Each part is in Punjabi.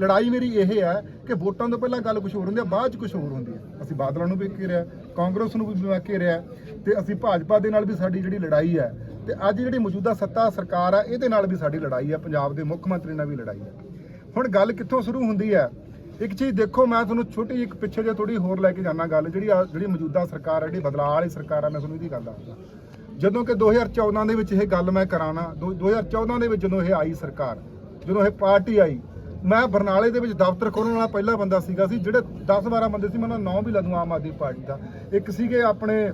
ਲੜਾਈ ਮੇਰੀ ਇਹ ਹੈ ਕਿ ਵੋਟਾਂ ਤੋਂ ਪਹਿਲਾਂ ਗੱਲ ਕੁਝ ਹੋਰ ਹੁੰਦੀ ਹੈ, ਬਾਅਦ ਚ ਕੁਝ ਹੋਰ ਹੁੰਦੀ ਹੈ। ਅਸੀਂ ਬਾਦਲਾਂ ਨੂੰ ਵੀ ਘੇਰਿਆ ਕਾਂਗਰਸ ਨੂੰ ਵੀ ਮੈਂ ਘੇਰਿਆ ਤੇ ਅਸੀਂ ਭਾਜਪਾ ਦੇ ਨਾਲ ਵੀ ਸਾਡੀ ਜਿਹੜੀ ਲੜਾਈ ਹੈ ਤੇ ਅੱਜ ਜਿਹੜੀ ਮੌਜੂਦਾ ਸੱਤਾ ਸਰਕਾਰ ਹੈ ਇਹਦੇ ਨਾਲ ਵੀ ਸਾਡੀ ਲੜਾਈ ਹੈ, ਪੰਜਾਬ ਦੇ ਮੁੱਖ ਮੰਤਰੀ ਨਾਲ ਵੀ ਲੜਾਈ ਹੈ। ਹੁਣ ਗੱਲ ਕਿੱਥੋਂ ਸ਼ੁਰੂ ਹੁੰਦੀ ਹੈ? ਇੱਕ ਚੀਜ਼ ਦੇਖੋ, ਮੈਂ ਤੁਹਾਨੂੰ ਛੋਟੀ ਇੱਕ ਪਿੱਛੇ ਜੇ ਥੋੜੀ ਹੋਰ ਲੈ ਕੇ ਜਾਣਾ ਗੱਲ, ਜਿਹੜੀ ਆ- ਜਿਹੜੀ ਮੌਜੂਦਾ ਸਰਕਾਰ ਹੈ ਜਿਹੜੀ ਬਦਲਾਅ ਵਾਲੀ ਸਰਕਾਰ ਹੈ ਮੈਂ ਤੁਹਾਨੂੰ ਇਹਦੀ ਗੱਲ ਦੱਸਦਾ। ਜਦੋਂ ਕਿ 2014 ਦੇ ਵਿੱਚ ਇਹ ਗੱਲ ਮੈਂ ਕਰਾਣਾ 2014 ਦੇ ਵਿੱਚ ਜਦੋਂ ਇਹ ਆਈ ਸਰਕਾਰ, ਜਦੋਂ ਇਹ ਪਾਰਟੀ ਆਈ ਮੈਂ ਬਰਨਾਲੇ ਦੇ ਵਿੱਚ ਦਫ਼ਤਰ ਖੋਲ੍ਹਣ ਵਾਲਾ ਪਹਿਲਾ ਬੰਦਾ ਸੀਗਾ ਸੀ, ਜਿਹੜੇ 10 12 ਬੰਦੇ ਸੀ ਮੈਂ ਉਹਨਾਂ ਨਾਂ ਵੀ ਲਾ ਦੂੰ ਆਮ ਆਦਮੀ ਪਾਰਟੀ ਦਾ। ਇੱਕ ਸੀਗੇ ਆਪਣੇ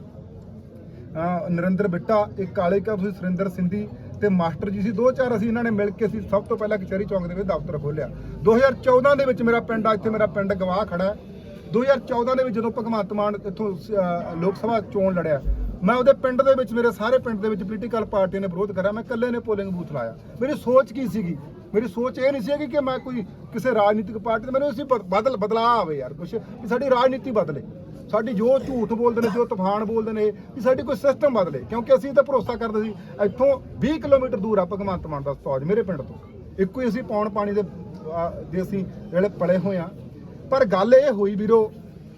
ਨਰਿੰਦਰ ਬਿੱਟਾ, ਇੱਕ ਕਾਲੇ ਕਾ ਤੁਸੀਂ ਸੁਰਿੰਦਰ ਸਿੰਧੀ ਤੇ ਮਾਸਟਰ ਜੀ ਸੀ। ਦੋ ਚਾਰ ਅਸੀਂ ਇਹਨਾਂ ਨੇ ਮਿਲ ਕੇ ਅਸੀਂ ਸਭ ਤੋਂ ਪਹਿਲਾਂ ਕਚਹਿਰੀ ਚੌਂਕ ਦੇ ਵਿੱਚ ਦਫ਼ਤਰ ਖੋਲ੍ਹਿਆ। 2014 ਦੇ ਵਿੱਚ ਮੇਰਾ ਪਿੰਡ ਆ ਇੱਥੇ ਮੇਰਾ ਪਿੰਡ ਗਵਾਹ ਖੜਾ ਹੈ। 2014 ਦੇ ਵਿੱਚ ਜਦੋਂ ਭਗਵੰਤ ਮਾਨ ਇੱਥੋਂ ਲੋਕ ਸਭਾ ਚੋਣ ਲੜਿਆ, ਮੈਂ ਉਹਦੇ ਪਿੰਡ ਦੇ ਵਿੱਚ, ਮੇਰੇ ਸਾਰੇ ਪਿੰਡ ਦੇ ਵਿੱਚ ਪੋਲੀਟੀਕਲ ਪਾਰਟੀਆਂ ਨੇ ਵਿਰੋਧ ਕਰਿਆ। ਮੈਂ ਇਕੱਲੇ ਨੇ ਪੋਲਿੰਗ ਬੂਥ ਲਾਇਆ। ਮੇਰੀ ਸੋਚ ਕੀ ਸੀਗੀ? ਮੇਰੀ ਸੋਚ ਇਹ ਨਹੀਂ ਸੀਗੀ ਕਿ ਮੈਂ ਕੋਈ ਕਿਸੇ ਰਾਜਨੀਤਿਕ ਪਾਰਟੀ ਤੇ ਮੈਨੂੰ ਅਸੀਂ ਬਦਲ, ਬਦਲਾਅ ਆਵੇ ਯਾਰ ਕੁਛ, ਵੀ ਸਾਡੀ ਰਾਜਨੀਤੀ ਬਦਲੇ। ਸਾਡੀ ਜੋ ਝੂਠ ਬੋਲਦੇ ਨੇ, ਜੋ ਤੂਫਾਨ ਬੋਲਦੇ ਨੇ, ਵੀ ਸਾਡੀ ਕੋਈ ਸਿਸਟਮ ਬਦਲੇ। ਕਿਉਂਕਿ ਅਸੀਂ ਤਾਂ ਭਰੋਸਾ ਕਰਦੇ ਸੀ, ਇੱਥੋਂ 20 ਕਿਲੋਮੀਟਰ ਦੂਰ ਆ ਭਗਵੰਤ ਮਾਨ ਦਾ ਸਤੌਜ ਮੇਰੇ ਪਿੰਡ ਤੋਂ। ਇੱਕੋ ਹੀ ਅਸੀਂ ਪੌਣ ਪਾਣੀ ਦੇ ਦੇ ਅਸੀਂ ਜਿਹੜੇ ਪਲੇ ਹੋਏ ਆ। ਪਰ ਗੱਲ ਇਹ ਹੋਈ ਵੀਰੋ,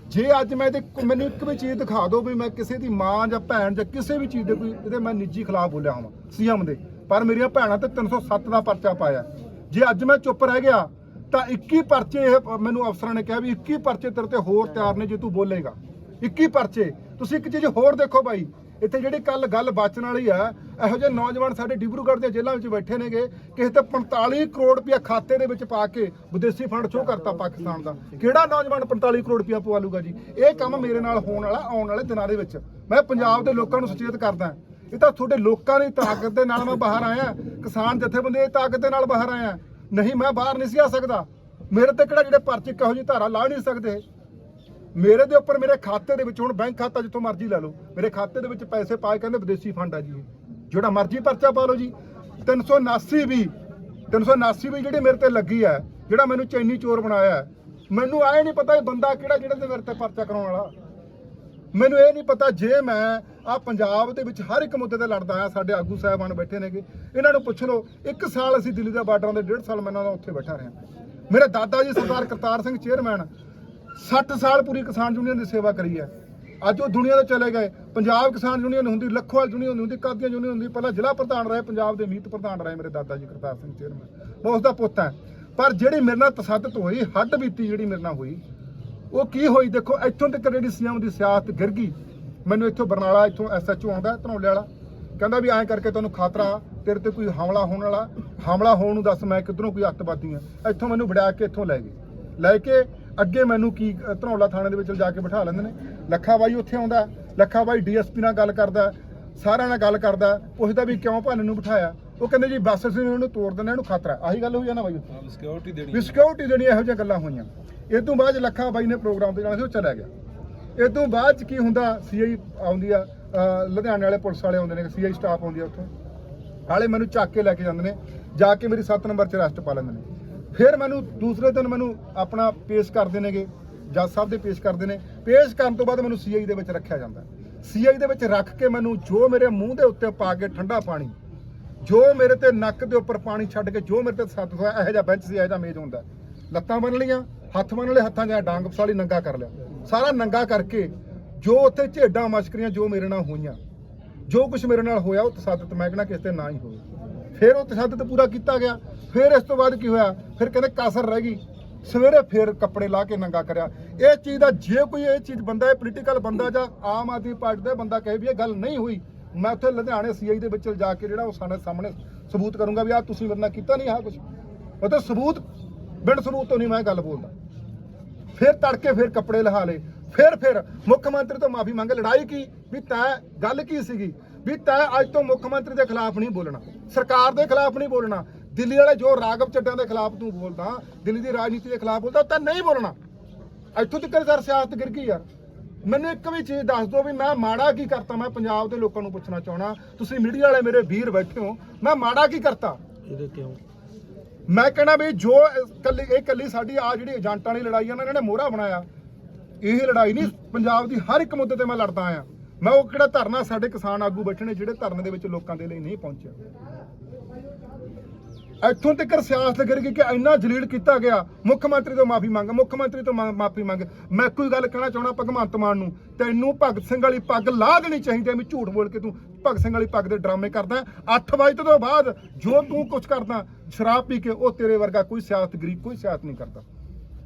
ਜੇ ਅੱਜ ਮੈਂ ਤੇ ਮੈਨੂੰ ਇੱਕ ਵੀ ਚੀਜ਼ ਦਿਖਾ ਦਿਓ ਵੀ ਮੈਂ ਕਿਸੇ ਦੀ ਮਾਂ ਜਾਂ ਭੈਣ ਜਾਂ ਕਿਸੇ ਵੀ ਚੀਜ਼ ਦੇ ਕੋਈ, ਇਹਦੇ ਮੈਂ ਨਿੱਜੀ ਖਿਲਾਫ ਬੋਲਿਆ ਹਾਂ ਸੀਐਮ ਦੇ। ਪਰ ਮੇਰੀਆਂ ਭੈਣਾਂ ਤੇ 307 ਦਾ ਪਰਚਾ ਪਾਇਆ। ਜੇ ਅੱਜ ਮੈਂ ਚੁੱਪ ਰਹਿ ਗਿਆ, ਤਾਂ 21 ਪਰਚੇ ਇਹ ਮੈਨੂੰ ਅਫਸਰਾਂ ਨੇ ਕਿਹਾ ਵੀ 21 ਪਰਚੇ ਤੇਰੇ ਤੇ ਹੋਰ ਤਿਆਰ ਨੇ ਜੇ ਤੂੰ ਬੋਲੇਗਾ। 21 ਪਰਚੇ। ਤੁਸੀਂ ਇੱਕ ਚੀਜ਼ ਹੋਰ ਦੇਖੋ ਬਾਈ, ਇੱਥੇ ਜਿਹੜੀ ਕੱਲ ਗੱਲ ਬਾਚਣ ਵਾਲੀ ਆ, ਇਹੋ ਜਿਹੇ ਨੌਜਵਾਨ ਸਾਡੇ ਡਿਬਰੂਗੜ੍ਹ ਦੇ ਜੇਲ੍ਹਾਂ ਵਿੱਚ ਬੈਠੇ ਨੇਗੇ, ਕਿਸੇ ਤੇ 45 ਕਰੋੜ ਰੁਪਇਆ ਖਾਤੇ ਦੇ ਵਿੱਚ ਪਾ ਕੇ ਵਿਦੇਸ਼ੀ ਫੰਡ ਸ਼ੋਅ ਕਰਤਾ ਪਾਕਿਸਤਾਨ ਦਾ। ਕਿਹੜਾ ਨੌਜਵਾਨ 45 ਕਰੋੜ ਰੁਪਇਆ ਪਵਾ ਲੂਗਾ ਜੀ? ਇਹ ਕੰਮ ਮੇਰੇ ਨਾਲ ਹੋਣ ਵਾਲਾ, ਆਉਣ ਵਾਲੇ ਦਿਨਾਂ ਦੇ ਵਿੱਚ। ਮੈਂ ਪੰਜਾਬ ਦੇ ਲੋਕਾਂ ਨੂੰ ਸੁਚੇਤ ਕਰਦਾ। ਇਹ ਤਾਂ ਤੁਹਾਡੇ ਲੋਕਾਂ ਦੀ ਤਾਕਤ ਦੇ ਨਾਲ ਮੈਂ ਬਾਹਰ ਆਇਆ। ਕਿਸਾਨ ਜਥੇਬੰਦੀਆਂ ਦੀ ਤਾਕਤ ਦੇ ਨਾਲ ਬਾਹਰ ਆਇਆ। ਨਹੀਂ, ਮੈਂ ਬਾਹਰ ਨਹੀਂ ਸੀ ਆ ਸਕਦਾ। ਮੇਰੇ ਤੇ ਕਿਹੜਾ ਜਿਹੜੇ ਪਰਚੇ ਕਹੋ ਜੀ ਧਾਰਾ ਲਾ ਨਹੀਂ ਸਕਦੇ? ਮੇਰੇ ਦੇ ਉੱਪਰ ਮੇਰੇ ਖਾਤੇ ਦੇ ਵਿੱਚ ਹੁਣ ਬੈਂਕ ਖਾਤਾ ਜਿੱਥੋਂ ਮਰਜ਼ੀ ਲੈ ਲਓ। ਮੇਰੇ ਖਾਤੇ ਦੇ ਵਿੱਚ ਪੈਸੇ ਪਾਏ ਕਹਿੰਦੇ ਵਿਦੇਸ਼ੀ ਫੰਡ ਆ ਜੀ ਜਿਹੜਾ ਮਰਜ਼ੀ ਪਰਚਾ ਪਾ ਲਓ ਜੀ। 379 ਵੀ 379 ਵੀ ਜਿਹੜੀ ਮੇਰੇ ਤੇ ਲੱਗੀ ਹੈ ਜਿਹੜਾ ਮੈਨੂੰ ਚੈਨੀ ਚੋਰ ਬਣਾਇਆ ਮੈਨੂੰ ਆਏ ਨਹੀਂ ਪਤਾ ਇਹ ਬੰਦਾ ਕਿਹੜਾ, ਜਿਹੜਾ ਤੇ ਮੇਰੇ ਤੇ ਪਰਚਾ ਕਰਾਉਣ ਵਾਲਾ। ਮੈਨੂੰ ਇਹ ਨਹੀਂ ਪਤਾ ਜੇ ਮੈਂ ਆ ਪੰਜਾਬ ਦੇ ਵਿੱਚ ਹਰ ਇੱਕ ਮੁੱਦੇ ਤੇ ਲੜਦਾ ਆ, ਸਾਡੇ ਆਗੂ ਸਾਹਿਬਾਨ ਬੈਠੇ ਨੇਗੇ। ਇਹਨਾਂ ਨੂੰ ਪੁੱਛ ਲਓ, ਇੱਕ ਸਾਲ ਅਸੀਂ ਦਿੱਲੀ ਦੇ ਬਾਰਡਰਾਂ ਦੇ ਡੇਢ ਸਾਲ ਮੈਂ ਇਹਨਾਂ ਦਾ ਉੱਥੇ ਬੈਠਾ ਰਿਹਾ। ਮੇਰੇ ਦਾਦਾ ਜੀ ਸਰਦਾਰ ਕਰਤਾਰ ਸਿੰਘ ਚੇਅਰਮੈਨ 60 ਸਾਲ ਪੂਰੀ ਕਿਸਾਨ ਯੂਨੀਅਨ ਦੀ ਸੇਵਾ ਕਰੀ ਹੈ। ਅੱਜ ਉਹ ਦੁਨੀਆ ਤੋਂ ਚਲੇ ਗਏ। ਪੰਜਾਬ ਕਿਸਾਨ ਯੂਨੀਅਨ ਹੁੰਦੀ, ਲੱਖੋਵਾਲ ਯੂਨੀਅਨ ਹੁੰਦੀ, ਕਾਦੀਆਂ ਯੂਨੀਅਨ ਹੁੰਦੀ, ਪਹਿਲਾਂ ਜ਼ਿਲ੍ਹਾ ਪ੍ਰਧਾਨ ਰਹੇ, ਪੰਜਾਬ ਦੇ ਮੀਤ ਪ੍ਰਧਾਨ ਰਹੇ ਮੇਰੇ ਦਾਦਾ ਜੀ ਕਰਤਾਰ ਸਿੰਘ ਚੇਅਰਮੈਨ। ਮੈਂ ਉਸ ਦਾ ਪੁੱਤ ਹਾਂ। ਪਰ ਜਿਹੜੀ ਮੇਰੇ ਨਾਲ ਤਸੱਦਤ ਹੋਈ, ਹੱਡ ਬੀਤੀ ਜਿਹੜੀ ਮੇਰੇ ਨਾਲ ਹੋਈ, ਉਹ ਕੀ ਹੋਈ ਦੇਖੋ, ਇੱਥੋਂ ਤੱਕ ਜਿਹੜੀ ਸੀਐਮ ਦੀ ਸਿਆਸਤ ਗਿਰ ਗਈ ਮੈਨੂੰ ਇੱਥੋਂ ਬਰਨਾਲਾ ਇੱਥੋਂ ਐਸਐਚਓ ਆਉਂਦਾ ਧਨੌਲੇ ਵਾਲਾ। ਕਹਿੰਦਾ ਵੀ ਐਂ ਕਰਕੇ ਤੁਹਾਨੂੰ ਖਤਰਾ ਤੇਰੇ ਤੇ ਕੋਈ ਹਮਲਾ ਹੋਣ ਵਾਲਾ। ਹਮਲਾ ਹੋਣ ਨੂੰ ਦੱਸ ਮੈਂ ਕਿਧਰੋਂ ਕੋਈ ਅੱਤਵਾਦੀ ਆ? ਇੱਥੋਂ ਮੈਨੂੰ ਵੜਿਆ ਕੇ ਇੱਥੋਂ ਲੈ ਗਏ। ਲੈ ਕੇ ਅੱਗੇ ਮੈਨੂੰ ਕੀ ਧਨੌਲਾ ਥਾਣੇ ਦੇ ਵਿੱਚ ਜਾ ਕੇ ਬਿਠਾ ਲੈਂਦੇ ਨੇ। ਲੱਖਾ ਬਾਈ ਉੱਥੇ ਆਉਂਦਾ ਲੱਖਾ ਬਾਈ ਡੀਐਸਪੀ ਨਾਲ ਗੱਲ ਕਰਦਾ ਸਾਰਿਆਂ ਨਾਲ ਗੱਲ ਕਰਦਾ ਪੁੱਛਦਾ ਵੀ ਕਿਉਂ ਭਾਨੇ ਨੂੰ ਬਿਠਾਇਆ? ਉਹ ਕਹਿੰਦੇ ਜੀ ਬੱਸ ਅਸੀਂ ਇਹਨੂੰ ਤੋੜ ਦਿੰਦੇ ਇਹਨੂੰ ਖਤਰਾ। ਆਹੀ ਗੱਲ ਹੋਈ ਆ ਨਾ ਬਾਈ? ਸਿਕਿਉਰਿਟੀ ਦੇਣੀ ਵੀ ਸਿਕਿਉਰਿਟੀ ਦੇਣੀ ਇਹੋ ਜਿਹੀਆਂ ਗੱਲਾਂ ਹੋਈਆਂ। ਇਹ ਤੋਂ ਬਾਅਦ ਲੱਖਾ ਬਾਈ ਨੇ ਪ੍ਰੋਗਰਾਮ ਤੇ ਜਾਣਾ ਸੀ ਉਹ ਚਲਾ ਗਿਆ। ਇਹ ਤੋਂ ਬਾਅਦ ਚ ਕੀ ਹੁੰਦਾ? ਸੀਆਈ ਆਉਂਦੀ ਆ ਲੁਧਿਆਣੇ ਵਾਲੇ ਪੁਲਿਸ ਵਾਲੇ ਆਉਂਦੇ ਨੇ ਸੀਆਈ ਸਟਾਫ ਆਉਂਦੀ ਆ ਉੱਥੋਂ। ਹਾਲੇ ਮੈਨੂੰ ਚੱਕ ਕੇ ਲੈ ਕੇ ਜਾਂਦੇ ਨੇ, ਜਾ ਕੇ ਮੇਰੀ 7 ਨੰਬਰ 'ਚ ਰੈਸਟ ਪਾ ਲੈਂਦੇ ਨੇ। ਫਿਰ ਮੈਨੂੰ ਦੂਸਰੇ ਦਿਨ ਮੈਨੂੰ ਆਪਣਾ ਪੇਸ਼ ਕਰਦੇ ਨੇਗੇ, ਜੱਜ ਸਾਹਿਬ ਦੇ ਪੇਸ਼ ਕਰਦੇ ਨੇ। ਪੇਸ਼ ਕਰਨ ਤੋਂ ਬਾਅਦ ਮੈਨੂੰ ਸੀਆਈ ਦੇ ਵਿੱਚ ਰੱਖਿਆ ਜਾਂਦਾ। ਸੀਆਈ ਦੇ ਵਿੱਚ ਰੱਖ ਕੇ ਮੈਨੂੰ ਜੋ ਮੇਰੇ ਮੂੰਹ ਦੇ ਉੱਤੇ ਪਾ ਕੇ ਠੰਡਾ ਪਾਣੀ, ਜੋ ਮੇਰੇ ਤੇ ਨੱਕ ਦੇ ਉੱਪਰ ਪਾਣੀ ਛੱਡ ਕੇ ਜੋ ਮੇਰੇ ਤੇ ਸੱਤ ਹੋਇਆ ਇਹੋ ਜਿਹਾ ਬੈਂਚ ਸੀ, ਇਹੋ ਜਿਹਾ ਮੇਜ਼ ਹੁੰਦਾ। ਲੱਤਾਂ ਬੰਨ ਲਈਆਂ, ਹੱਥ ਬੰਨ ਲਏ ਹੱਥਾਂ 'ਚ ਡਾਂਗ ਫਸਾਲੀ ਨੰਗਾ ਕਰ ਲਿਆ। ਸਾਰਾ ਨੰਗਾ ਕਰਕੇ ਜੋ ਉੱਥੇ ਝੇਡਾਂ ਮਸ਼ਕਰੀਆਂ ਜੋ ਮੇਰੇ ਨਾਲ ਹੋਈਆਂ, ਜੋ ਕੁਝ ਮੇਰੇ ਨਾਲ ਹੋਇਆ, ਉਹ ਤਸ਼ਾਦਤ ਮੈਂ ਕਹਿੰਦਾ ਕਿਸੇ ਤੇ ਨਾ ਹੀ ਹੋਵੇ। ਫਿਰ ਉਹ ਤਸ਼ਾਦਤ ਪੂਰਾ ਕੀਤਾ ਗਿਆ। ਫਿਰ ਇਸ ਤੋਂ ਬਾਅਦ ਕੀ ਹੋਇਆ? ਫਿਰ ਕਹਿੰਦੇ ਕਾਸਰ ਰਹਿ ਗਈ। ਸਵੇਰੇ ਫਿਰ ਕੱਪੜੇ ਲਾ ਕੇ ਨੰਗਾ ਕਰਿਆ। ਇਹ ਚੀਜ਼ ਦਾ ਜੇ ਕੋਈ ਇਹ ਚੀਜ਼ ਬੰਦਾ, ਇਹ ਪੋਲੀਟੀਕਲ ਬੰਦਾ ਜਾਂ ਆਮ ਆਦਮੀ ਪਾਰਟੀ ਦਾ ਬੰਦਾ ਕਹੇ ਵੀ ਇਹ ਗੱਲ ਨਹੀਂ ਹੋਈ, ਮੈਂ ਉੱਥੇ ਲੁਧਿਆਣੇ ਸੀਆਈ ਦੇ ਵਿੱਚ ਜਾ ਕੇ ਜਿਹੜਾ ਉਹ ਸਾਡੇ ਸਾਹਮਣੇ ਸਬੂਤ ਕਰੂੰਗਾ ਵੀ ਆ ਤੁਸੀਂ ਮੇਰੇ ਨਾਲ ਕੀਤਾ ਨਹੀਂ ਆ ਕੁਝ ਉਹ ਸਬੂਤ, ਬਿਨ ਸਬੂਤ ਤੋਂ ਨਹੀਂ ਮੈਂ ਗੱਲ ਬੋਲਦਾ। ਫਿਰ ਤੜਕੇ ਫਿਰ ਕੱਪੜੇ ਲਹਾ ਲਏ। ਫਿਰ ਫਿਰ ਮੁੱਖ ਮੰਤਰੀ ਤੋਂ ਮਾਫੀ ਮੰਗ, ਲੜਾਈ ਕੀ? ਵੀ ਤੈਂ ਗੱਲ ਕੀ ਸੀਗੀ? ਵੀ ਤੈਂ ਅੱਜ ਤੋਂ ਮੁੱਖ ਮੰਤਰੀ ਦੇ ਖਿਲਾਫ ਨਹੀਂ ਬੋਲਣਾ। ਸਰਕਾਰ ਦੇ ਖਿਲਾਫ ਨਹੀਂ ਬੋਲਣਾ। ਦਿੱਲੀ ਵਾਲੇ ਜੋ ਰਾਗਵ ਚੱਡਾਂ ਦੇ ਖਿਲਾਫ ਤੂੰ ਬੋਲਦਾ, ਦਿੱਲੀ ਦੀ ਰਾਜਨੀਤੀ ਦੇ ਖਿਲਾਫ ਬੋਲਦਾ, ਤੈਂ ਨਹੀਂ ਬੋਲਣਾ। ਇੱਥੋਂ ਤੱਕ ਸਰ ਸਿਆਸਤ ਗਿਰ ਗਈ ਯਾਰ ਮੈਨੂੰ ਇੱਕ ਵੀ ਚੀਜ਼ ਦੱਸ ਦਿਓ ਵੀ ਮੈਂ ਮਾੜਾ ਕੀ ਕਰਤਾ? ਮੈਂ ਪੰਜਾਬ ਦੇ ਲੋਕਾਂ ਨੂੰ ਪੁੱਛਣਾ ਚਾਹਣਾ ਤੁਸੀਂ ਮੀਡੀਆ ਵਾਲੇ ਮੇਰੇ ਵੀਰ ਬੈਠੇ ਹੋ। ਮੈਂ ਮਾੜਾ ਕੀ ਕਰਤਾ? ਇਹਦੇ ਕਿਉਂ ਮੈਂ ਕਹਿਣਾ ਵੀ ਜੋ ਕੱਲੀ ਇਹ ਕੱਲੀ ਸਾਡੀ ਆ ਜਿਹੜੀ ਏਜੰਟਾਂ ਵਾਲੀ ਲੜਾਈ ਆ ਨਾ ਇਹਨਾਂ ਨੇ ਮੋਹਰਾ ਬਣਾਇਆ। ਇਹ ਲੜਾਈ ਨਹੀਂ, ਪੰਜਾਬ ਦੀ ਹਰ ਇੱਕ ਮੁੱਦੇ ਤੇ ਮੈਂ ਲੜਦਾ ਆ ਮੈਂ ਉਹ ਕਿਹੜਾ ਧਰਨਾ ਸਾਡੇ ਕਿਸਾਨ ਆਗੂ ਬੈਠੇ ਨੇ ਜਿਹੜੇ ਧਰਨੇ ਦੇ ਵਿੱਚ ਲੋਕਾਂ ਦੇ ਲਈ ਨਹੀਂ ਪਹੁੰਚਿਆ। ਇੱਥੋਂ ਤੱਕ ਸਿਆਸਤ ਕਰ ਗਈ ਕਿ ਇੰਨਾ ਜਲੀਲ ਕੀਤਾ ਗਿਆ। ਮੁੱਖ ਮੰਤਰੀ ਤੋਂ ਮਾਫੀ ਮੰਗ, ਮੁੱਖ ਮੰਤਰੀ ਤੋਂ ਮਾਫੀ ਮੰਗ। ਮੈਂ ਕੋਈ ਗੱਲ ਕਹਿਣਾ ਚਾਹਣਾ ਭਗਵੰਤ ਮਾਨ ਨੂੰ, ਤੈਨੂੰ ਭਗਤ ਸਿੰਘ ਵਾਲੀ ਪੱਗ ਲਾ ਦੇਣੀ ਚਾਹੀਦੀ ਹੈ ਵੀ ਝੂਠ ਬੋਲ ਕੇ ਤੂੰ ਭਗਤ ਸਿੰਘ ਵਾਲੀ ਪੱਗ ਦੇ ਡਰਾਮੇ ਕਰਦਾ 8 ਵਜੇ ਤੋਂ ਬਾਅਦ ਜੋ ਤੂੰ ਕੁਝ ਕਰਦਾ, ਸ਼ਰਾਬ ਪੀ ਕੇ ਉਹ ਤੇਰੇ ਵਰਗਾ ਕੋਈ ਸਿਆਸਤ, ਗਰੀਬ ਕੋਈ ਸਿਆਸਤ ਨਹੀਂ ਕਰਦਾ।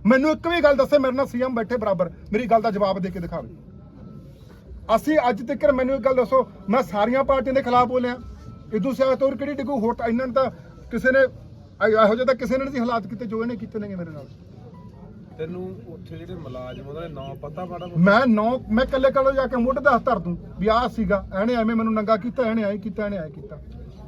ਮੈਨੂੰ ਇੱਕ ਵੀ ਗੱਲ ਦੱਸੇ, ਮੇਰੇ ਨਾਲ ਸੀਐਮ ਬੈਠੇ ਬਰਾਬਰ, ਮੇਰੀ ਗੱਲ ਦਾ ਜਵਾਬ ਦੇ ਕੇ ਦਿਖਾਵੇ। ਅਸੀਂ ਅੱਜ ਤੱਕ ਮੈਨੂੰ ਇੱਕ ਗੱਲ ਦੱਸੋ, ਮੈਂ ਸਾਰੀਆਂ ਪਾਰਟੀਆਂ ਦੇ ਖਿਲਾਫ ਬੋਲਿਆ। ਇਦੋਂ ਸਿਆਸਤ ਹੋਰ ਕਿਹੜੀ ਡਿੱਗੂ? ਹੋਟ ਇਹਨਾਂ ਨੇ ਤਾਂ ਕਿਸੇ ਨੇ ਇਹ- ਜਿਹਾ ਤਾਂ ਕਿਸੇ ਨੇ ਨਹੀਂ ਹਾਲਾਤ ਕੀਤੇ ਜੋ ਇਹਨੇ ਕੀਤੇ ਨੇਗੇ ਮੇਰੇ ਨਾਲ। ਤੈਨੂੰ ਉੱਥੇ ਜਿਹੜੇ ਮੁਲਾਜ਼ਮ ਉਹਨਾਂ ਦੇ ਨਾਂ ਪਤਾ ਮਾੜਾ ਮੈਂ ਨੌ ਮੈਂ ਕੱਲੇ ਕੱਲੇ ਜਾ ਕੇ ਮੋਢੇ ਤੇ ਹੱਥ ਧਰ ਦੂੰ ਵੀ ਆਹ ਸੀਗਾ ਇਹਨੇ ਐਵੇਂ ਮੈਨੂੰ ਨੰਗਾ ਕੀਤਾ ਇਹਨੇ ਐਂ ਕੀਤਾ ਇਹਨੇ ਐਂ ਕੀਤਾ।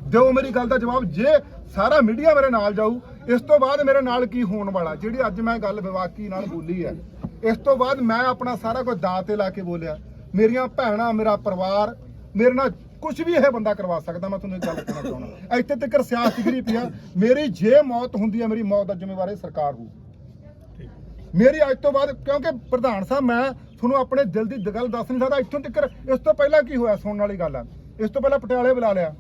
ਦਿਓ ਮੇਰੀ ਗੱਲ ਦਾ ਜਵਾਬ ਜੇ ਸਾਰਾ ਮੀਡੀਆ ਮੇਰੇ ਨਾਲ ਜਾਊ ਇਸ ਤੋਂ ਬਾਅਦ ਮੇਰੇ ਨਾਲ ਕੀ ਹੋਣ ਵਾਲਾ? ਜਿਹੜੀ ਅੱਜ ਮੈਂ ਗੱਲ ਵਿਵਾਕੀ ਨਾਲ ਬੋਲੀ ਹੈ ਇਸ ਤੋਂ ਬਾਅਦ ਮੈਂ ਆਪਣਾ ਸਾਰਾ ਕੁਝ ਦਾਅ ਤੇ ਲਾ ਕੇ ਬੋਲਿਆ। ਮੇਰੀਆਂ ਭੈਣਾਂ ਮੇਰਾ ਪਰਿਵਾਰ ਮੇਰੇ ਨਾਲ ਕੁਝ ਵੀ ਇਹ ਬੰਦਾ ਕਰਵਾ ਸਕਦਾ, ਮੈਂ ਤੁਹਾਨੂੰ ਇੱਕ ਗੱਲ ਕਹਿਣਾ ਚਾਹੁੰਦਾ। ਇੱਥੇ ਤੱਕ ਸਿਆਸਤ ਗਿਰੀ ਪਿਆ ਮੇਰੀ ਜੇ ਮੌਤ ਹੁੰਦੀ ਹੈ, ਮੇਰੀ ਮੌਤ ਦਾ ਜ਼ਿੰਮੇਵਾਰ ਇਹ ਸਰਕਾਰ ਹੋਊ। ਮੇਰੀ ਅੱਜ ਤੋਂ ਬਾਅਦ, ਕਿਉਂਕਿ ਪ੍ਰਧਾਨ ਸਾਹਿਬ, ਮੈਂ ਤੁਹਾਨੂੰ ਆਪਣੇ ਦਿਲ ਦੀ ਗੱਲ ਦੱਸ ਨਹੀਂ ਸਕਦਾ, ਇੱਥੋਂ ਤੱਕ, ਇਸ ਤੋਂ ਪਹਿਲਾਂ ਕੀ ਹੋਇਆ ਸੁਣਨ ਵਾਲੀ ਗੱਲ ਆ? ਇਸ ਤੋਂ ਪਹਿਲਾਂ ਪਟਿਆਲੇ ਬੁਲਾ ਲਿਆ।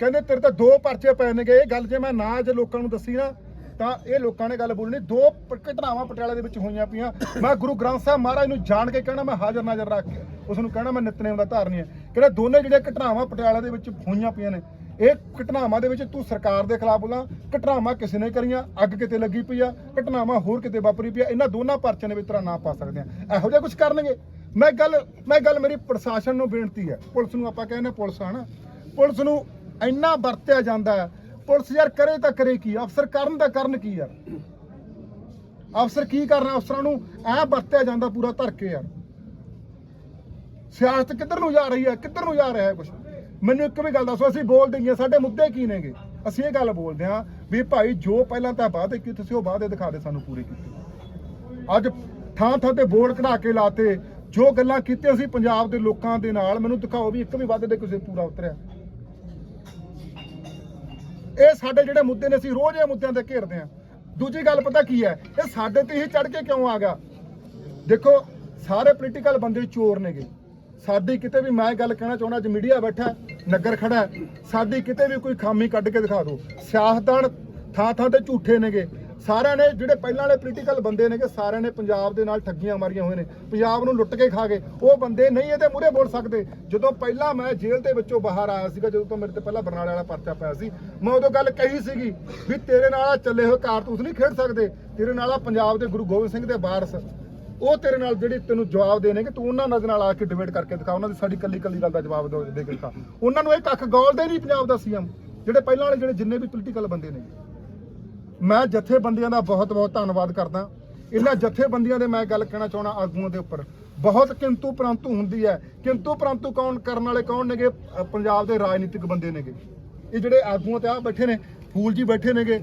ਕਹਿੰਦੇ ਤੇਰੇ ਤਾਂ ਦੋ ਪਰਚੇ ਪਏ ਨੇਗੇ, ਇਹ ਗੱਲ ਜੇ ਮੈਂ ਨਾ ਅੱਜ ਲੋਕਾਂ ਨੂੰ ਦੱਸੀ ਨਾ ਤਾਂ ਇਹ ਲੋਕਾਂ ਨੇ ਗੱਲ ਬੋਲਣੀ, ਦੋ ਪ- ਘਟਨਾਵਾਂ ਪਟਿਆਲੇ ਦੇ ਵਿੱਚ ਹੋਈਆਂ ਪਈਆਂ। ਮੈਂ ਗੁਰੂ ਗ੍ਰੰਥ ਸਾਹਿਬ ਮਹਾਰਾਜ ਨੂੰ ਜਾਣ ਕੇ ਕਹਿਣਾ, ਮੈਂ ਹਾਜ਼ਰ ਨਾਜ਼ਰ ਰੱਖ ਕੇ, ਉਸ ਨੂੰ ਕਹਿਣਾ, ਮੈਂ ਨਿਤਨੇਮ ਦਾ ਧਾਰਨੀ ਹੈ। ਕਹਿੰਦਾ ਦੋਨੇ ਜਿਹੜੀਆਂ ਘਟਨਾਵਾਂ ਪਟਿਆਲੇ ਦੇ ਵਿੱਚ ਹੋਈਆਂ ਪਈਆਂ ਨੇ, ਇਹ ਘਟਨਾਵਾਂ ਦੇ ਵਿੱਚ ਤੂੰ ਸਰਕਾਰ ਦੇ ਖਿਲਾਫ ਬੋਲਾਂ, ਘਟਨਾਵਾਂ ਕਿਸੇ ਨੇ ਕਰੀਆਂ, ਅੱਗ ਕਿਤੇ ਲੱਗੀ ਪਈ ਆ, ਘਟਨਾਵਾਂ ਹੋਰ ਕਿਤੇ ਵਾਪਰੀ ਪਈ ਆ, ਇਹਨਾਂ ਦੋਨਾਂ ਪਰਚਿਆਂ ਦੇ ਵਿੱਚ ਤੇਰਾ ਨਾਂ ਪਾ ਸਕਦੇ ਆ। ਇਹੋ ਜਿਹਾ ਕੁਝ ਕਰਨਗੇ? ਮੈਂ ਗੱਲ ਮੈਂ ਗੱਲ ਮੇਰੀ ਪ੍ਰਸ਼ਾਸਨ ਨੂੰ ਬੇਨਤੀ ਹੈ, ਪੁਲਿਸ ਨੂੰ ਆਪਾਂ ਕਹਿੰਦੇ ਪੁਲਿਸ ਆ ਨਾ ਪੁਲਿਸ ਨੂੰ ਇੰਨਾ ਵਰਤਿਆ ਜਾਂਦਾ ਹੈ ਪੁਲਿਸ ਯਾਰ ਕਰੇ ਤਾਂ ਕਰੇ ਕੀ? ਅਫਸਰ ਕਰਨ ਤਾਂ ਕਰਨ ਕੀ ਯਾਰ? ਅਫਸਰ ਕੀ ਕਰਨਾ? ਅਫਸਰਾਂ ਨੂੰ ਐ ਵਰਤਿਆ ਜਾਂਦਾ ਪੂਰਾ ਧਰ ਕੇ ਯਾਰ। ਸਿਆਸਤ ਕਿੱਧਰ ਨੂੰ ਜਾ ਰਹੀ ਹੈ? ਕਿੱਧਰ ਨੂੰ ਜਾ ਰਿਹਾ ਹੈ ਕੁਝ ਮੈਨੂੰ ਇੱਕ ਵੀ ਗੱਲ ਦੱਸੋ, ਅਸੀਂ ਬੋਲਦੇ ਹੀ ਸਾਡੇ ਮੁੱਦੇ ਕੀ ਨੇਗੇ? ਅਸੀਂ ਇਹ ਗੱਲ ਬੋਲਦੇ ਹਾਂ ਵੀ ਭਾਈ ਜੋ ਪਹਿਲਾਂ ਤਾਂ ਵਾਅਦੇ ਕੀਤੇ ਸੀ, ਉਹ ਵਾਅਦੇ ਦਿਖਾ ਦੇ ਸਾਨੂੰ ਪੂਰੇ ਕੀਤੇ। ਅੱਜ ਥਾਂ ਥਾਂ ਤੇ ਬੋਰਡ ਕਢਾ ਕੇ ਲਾਤੇ, ਜੋ ਗੱਲਾਂ ਕੀਤੀਆਂ ਸੀ ਪੰਜਾਬ ਦੇ ਲੋਕਾਂ ਦੇ ਨਾਲ, ਮੈਨੂੰ ਦਿਖਾਓ ਵੀ ਇੱਕ ਵੀ ਵਾਅਦੇ ਦੇ ਕਿਸੇ ਪੂਰਾ ਉਤਰਿਆ। ਇਹ ਸਾਡੇ ਜਿਹੜੇ ਮੁੱਦੇ ਨੇ, ਅਸੀਂ ਰੋਜ਼ ਇਹ ਮੁੱਦਿਆਂ ਤੇ ਘੇਰਦੇ ਹਾਂ। ਦੂਜੀ ਗੱਲ ਪਤਾ ਕੀ ਹੈ? ਇਹ ਸਾਡੇ ਤੇ ਹੀ ਚੜ ਕੇ ਕਿਉਂ ਆ ਗਿਆ? ਦੇਖੋ, ਸਾਰੇ ਪੋਲੀਟੀਕਲ ਬੰਦੇ ਚੋਰ ਨੇਗੇ। ਸਾਡੀ ਕਿਤੇ ਵੀ ਮੈਂ ਗੱਲ ਕਹਿਣਾ ਚਾਹੁੰਦਾ, ਅੱਜ ਮੀਡੀਆ ਬੈਠਾ ਨਗਰ ਖੜਾ ਸਾਡੀ ਕਿਤੇ ਵੀ ਕੋਈ ਖਾਮੀ ਕੱਢ ਕੇ ਦਿਖਾ ਦਿਓ। ਸਿਆਸਤਦਾਨ ਥਾਂ ਥਾਂ ਤੇ ਝੂਠੇ ਨੇਗੇ। ਸਾਰਿਆਂ ਨੇ ਜਿਹੜੇ ਪਹਿਲਾਂ ਵਾਲੇ ਪੋਲੀਟੀਕਲ ਬੰਦੇ ਨੇਗੇ, ਸਾਰਿਆਂ ਨੇ ਪੰਜਾਬ ਦੇ ਨਾਲ ਠੱਗੀਆਂ ਮਾਰੀਆਂ ਹੋਏ ਨੇ। ਪੰਜਾਬ ਨੂੰ ਲੁੱਟ ਕੇ ਖਾ ਗਏ। ਉਹ ਬੰਦੇ ਨਹੀਂ ਇਹਦੇ ਮੂਹਰੇ ਬੋਲ ਸਕਦੇ। ਜਦੋਂ ਪਹਿਲਾਂ ਮੈਂ ਜੇਲ੍ਹ ਦੇ ਵਿੱਚੋਂ ਬਾਹਰ ਆਇਆ ਸੀਗਾ, ਜਦੋਂ ਤੋਂ ਮੇਰੇ ਤੇ ਪਹਿਲਾਂ ਬਰਨਾਲੇ ਵਾਲਾ ਪਰਚਾ ਪਿਆ ਸੀ, ਮੈਂ ਉਦੋਂ ਗੱਲ ਕਹੀ ਸੀਗੀ ਵੀ ਤੇਰੇ ਨਾਲ ਆਹ ਚੱਲੇ ਹੋਏ ਕਾਰਤੂਸ ਨਹੀਂ ਖੇਡ ਸਕਦੇ। ਤੇਰੇ ਨਾਲ ਪੰਜਾਬ ਦੇ ਗੁਰੂ ਗੋਬਿੰਦ ਸਿੰਘ ਦੇ ਵਾਰਸ। ਉਹ ਤੇਰੇ ਨਾਲ ਜਿਹੜੀ ਤੈਨੂੰ ਜਵਾਬ ਦੇਣੇ ਕਿ ਤੂੰ ਉਹਨਾਂ ਨਾਲ ਆ ਕੇ ਡਿਬੇਟ ਕਰਕੇ ਦਿਖਾ, ਉਹਨਾਂ ਦੀ ਸਾਡੀ ਕੱਲੀ ਕੱਲੀ ਗੱਲ ਦਾ ਜਵਾਬ ਦੇ ਦੇ ਕੇ ਦਿਖਾ। ਉਹਨਾਂ ਨੂੰ ਇਹ ਕੱਖ ਗੋਲਦੇ ਨਹੀਂ ਪੰਜਾਬ ਦਾ ਸੀਐਮ ਜਿਹੜੇ ਪਹਿਲਾਂ ਵਾਲੇ ਜਿਹੜੇ ਜਿੰਨੇ ਵੀ ਪੋਲੀਟੀਕਲ ਬੰਦੇ ਨੇ। ਮੈਂ ਜਥੇਬੰਦੀਆਂ ਦਾ ਬਹੁਤ ਬਹੁਤ ਧੰਨਵਾਦ ਕਰਦਾ। ਇਹਨਾਂ ਜਥੇਬੰਦੀਆਂ ਦੇ ਮੈਂ ਗੱਲ ਕਹਿਣਾ ਚਾਹਣਾ ਆਗੂਆਂ ਦੇ ਉੱਪਰ। ਬਹੁਤ ਕਿੰਤੂ ਪਰੰਤੂ ਹੁੰਦੀ ਹੈ। ਕਿੰਤੂ ਪਰੰਤੂ ਕੌਣ ਕਰਨ ਵਾਲੇ ਕੌਣ ਨੇਗੇ? ਪੰਜਾਬ ਦੇ ਰਾਜਨੀਤਿਕ ਬੰਦੇ ਨੇਗੇ। ਇਹ ਜਿਹੜੇ ਆਗੂਆਂ ਤੇ ਆ ਬੈਠੇ ਨੇ, ਫੂਲ ਜੀ ਬੈਠੇ ਨੇਗੇ